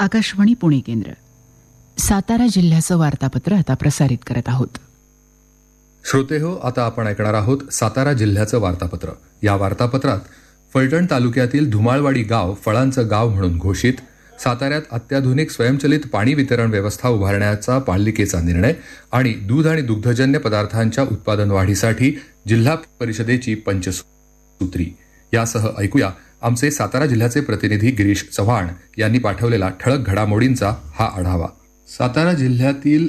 आकाशवाणी पुणे केंद्र. सातारा जिल्ह्याचं वार्तापत्र आता प्रसारित करत आहोत. श्रोते हो आता आपण ऐकणार आहोत सातारा जिल्ह्याचं वार्तापत्र. या वार्तापत्रात फलटण तालुक्यातील धुमाळवाडी गाव फळांचं गाव म्हणून घोषित साताऱ्यात अत्याधुनिक स्वयंचलित पाणी वितरण व्यवस्था उभारण्याचा पालिकेचा निर्णय आणि दूध आणि दुग्धजन्य पदार्थांच्या उत्पादन वाढीसाठी जिल्हा परिषदेची पंचसूत्री. यासह ऐकूया आमचे सातारा जिल्ह्याचे प्रतिनिधी गिरीश चव्हाण यांनी पाठवलेला ठळक घडामोडींचा हा आढावा. सातारा जिल्ह्यातील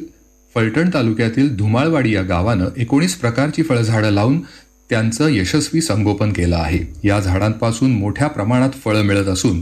फलटण तालुक्यातील धुमाळवाडी या गावानं एकोणीस प्रकारची फळझाडं लावून त्यांचं यशस्वी संगोपन केलं आहे. या झाडांपासून मोठ्या प्रमाणात फळं मिळत असून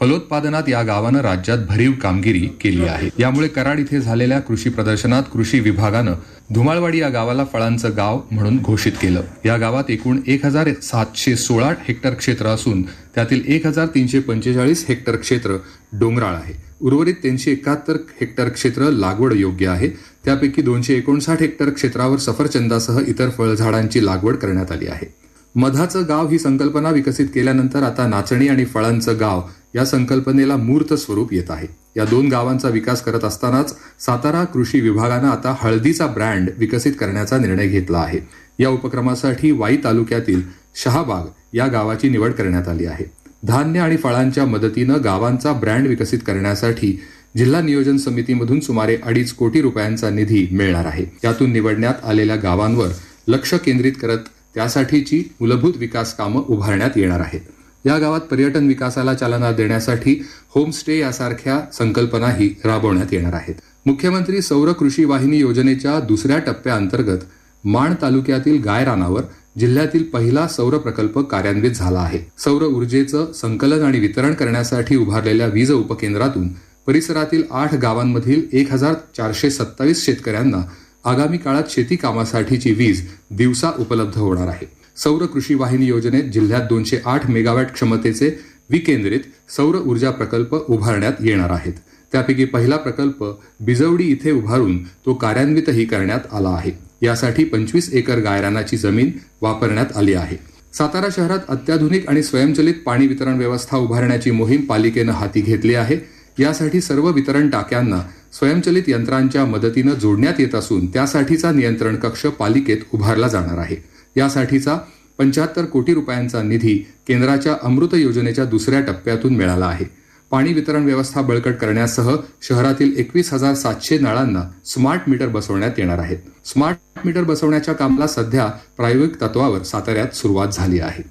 फलोत्पादनात या गावानं राज्यात भरीव कामगिरी केली आहे. यामुळे कराड इथे झालेल्या कृषी प्रदर्शनात कृषी विभागानं धुमाळवाडी या गावाला फळांचं गाव म्हणून घोषित केलं. या गावात एकूण एक हजार सातशे सोळा हेक्टर क्षेत्र असून त्यातील एक हजार तीनशे पंचेचाळीस हेक्टर क्षेत्र डोंगराळ आहे. उर्वरित तीनशे एकाहत्तर हेक्टर क्षेत्र लागवड योग्य आहे. त्यापैकी दोनशे एकोणसाठ हेक्टर क्षेत्रावर सफरचंदासह इतर फळझाडांची लागवड करण्यात आली आहे. मधाचं गाव ही संकल्पना विकसित केल्यानंतर आता नाचणी आणि फळांचं गाव या संकल्पनेला मूर्त स्वरूप येत आहे. या दोन गावांचा विकास करत असतानाच सातारा कृषी विभागानं आता हळदीचा ब्रँड विकसित करण्याचा निर्णय घेतला आहे. या उपक्रमासाठी वाई तालुक्यातील शहाबाग या गावाची निवड करण्यात आली आहे. धान्य आणि फळांच्या मदतीनं गावांचा ब्रँड विकसित करण्यासाठी जिल्हा नियोजन समितीमधून सुमारे अडीच कोटी रुपयांचा निधी मिळणार आहे. त्यातून निवडण्यात आलेल्या गावांवर लक्ष केंद्रित करत त्यासाठीची मूलभूत विकास कामं उभारण्यात येणार आहेत. या गावात पर्यटन विकासाला चालना देण्यासाठी होमस्टे यासारख्या संकल्पनाही राबवण्यात येणार आहेत. मुख्यमंत्री सौर कृषी वाहिनी योजनेच्या दुसऱ्या टप्प्याअंतर्गत माण तालुक्यातील गायरानावर जिल्ह्यातील पहिला सौर प्रकल्प कार्यान्वित झाला आहे. सौर ऊर्जेचं संकलन आणि वितरण करण्यासाठी उभारलेल्या वीज उपकेंद्रातून परिसरातील आठ गावांमधील एक हजार चारशे सत्तावीस शेतकऱ्यांना आगामी काळात शेती कामासाठीची वीज दिवसा उपलब्ध होणार आहे. सौर कृषी वाहिनी योजनेत जिल्ह्यात दोनशे आठ मेगावॅट क्षमतेचे विकेंद्रित सौर ऊर्जा प्रकल्प उभारण्यात येणार आहेत. त्यापैकी पहिला प्रकल्प बिजवडी इथे उभारून तो कार्यान्वितही करण्यात आला आहे. यासाठी पंचवीस एकर गायरानाची जमीन वापरण्यात आली आहे. सातारा शहरात अत्याधुनिक आणि स्वयंचलित पाणी वितरण व्यवस्था उभारण्याची मोहीम पालिकेनं हाती घेतली आहे. यासाठी सर्व वितरण टाक्यांना स्वयंचलित यंत्रांच्या मदतीनं जोडण्यात येत असून त्यासाठीचा नियंत्रण कक्ष पालिकेत उभारला जाणार आहे. यासाठीचा पंच्याहत्तर कोटी रुपयांचा निधी केंद्राच्या अमृत योजनेच्या दुसऱ्या टप्प्यातून मिळाला आहे. पाणी वितरण व्यवस्था बळकट करण्यासह शहरातील एकवीस हजार सातशे नळांना स्मार्ट मीटर बसवण्यात येणार आहेत स्मार्ट मीटर बसवण्याच्या कामाला सध्या प्रायोगिक तत्वावर साताऱ्यात सुरुवात झाली आहे.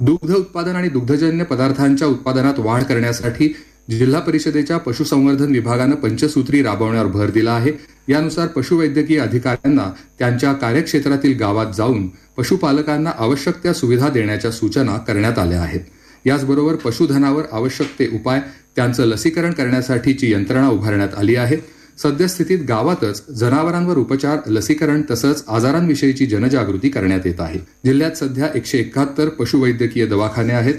दुग्ध उत्पादन आणि दुग्धजन्य पदार्थांच्या उत्पादनात वाढ करण्यासाठी जिल्हा परिषदेच्या पशुसंवर्धन विभागानं पंचसूत्री राबवण्यावर भर दिला आहे. यानुसार पशुवैद्यकीय अधिकाऱ्यांना त्यांच्या कार्यक्षेत्रातील गावात जाऊन पशुपालकांना आवश्यक त्या सुविधा देण्याच्या सूचना करण्यात आल्या आहेत. याचबरोबर पशुधनावर आवश्यक ते उपाय त्यांचं लसीकरण करण्यासाठीची यंत्रणा उभारण्यात आली आहे. सद्यस्थितीत गावातच जनावरांवर उपचार लसीकरण तसंच आजारांविषयीची जनजागृती करण्यात येत आहे. जिल्ह्यात सध्या एकशे एकाहत्तर पशुवैद्यकीय दवाखाने आहेत.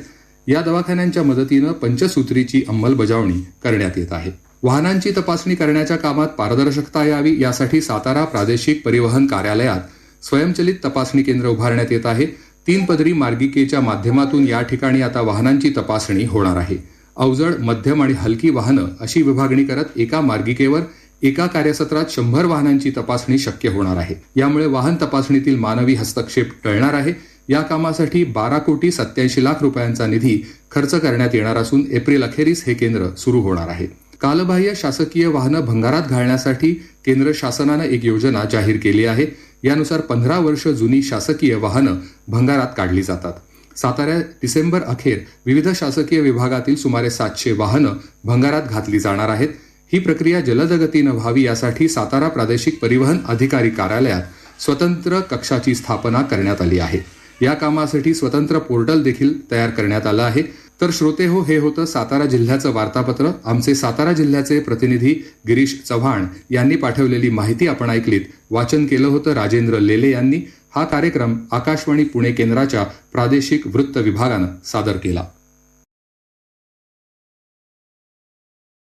या दवाखान्यांच्या मदतीनं पंचसूत्रीची अंमलबजावणी करण्यात येत आहे. वाहनांची तपासणी करण्याच्या कामात पारदर्शकता यावी यासाठी सातारा प्रादेशिक परिवहन कार्यालयात स्वयंचलित तपासणी केंद्र उभारण्यात येत आहे. तीन पदरी मार्गिकेच्या माध्यमातून या ठिकाणी आता वाहनांची तपासणी होणार आहे. अवजड मध्यम आणि हलकी वाहनं अशी विभागणी करत एका मार्गिकेवर एका कार्यसत्रात शंभर वाहनांची तपासणी शक्य होणार आहे. यामुळे वाहन तपासणीतील मानवी हस्तक्षेप टळणार आहे. या कामासाठी बारा कोटी सत्याऐंशी लाख रुपयांचा निधी खर्च करण्यात येणार असून एप्रिल अखेरीस हे केंद्र सुरू होणार आहे. कालबाह्य शासकीय वाहनं भंगारात घालण्यासाठी केंद्र शासनानं एक योजना जाहीर केली आहे. यानुसार पंधरा वर्ष जुनी शासकीय वाहनं भंगारात काढली जातात. साताऱ्यात डिसेंबर अखेर विविध शासकीय विभागातील सुमारे सातशे वाहनं भंगारात घातली जाणार आहेत. ही प्रक्रिया जलदगतीनं व्हावी यासाठी सातारा प्रादेशिक परिवहन अधिकारी कार्यालयात स्वतंत्र कक्षाची स्थापना करण्यात आली आहे. या कामासाठी स्वतंत्र पोर्टल देखील तयार करण्यात आलं आहे. तर श्रोते हो हे होतं सातारा जिल्ह्याचं वार्तापत्र. आमचे सातारा जिल्ह्याचे प्रतिनिधी गिरीश चव्हाण यांनी पाठवलेली माहिती आपण ऐकलीत. वाचन केलं होतं राजेंद्र लेले यांनी. हा कार्यक्रम आकाशवाणी पुणे केंद्राच्या प्रादेशिक वृत्त विभागानं सादर केला.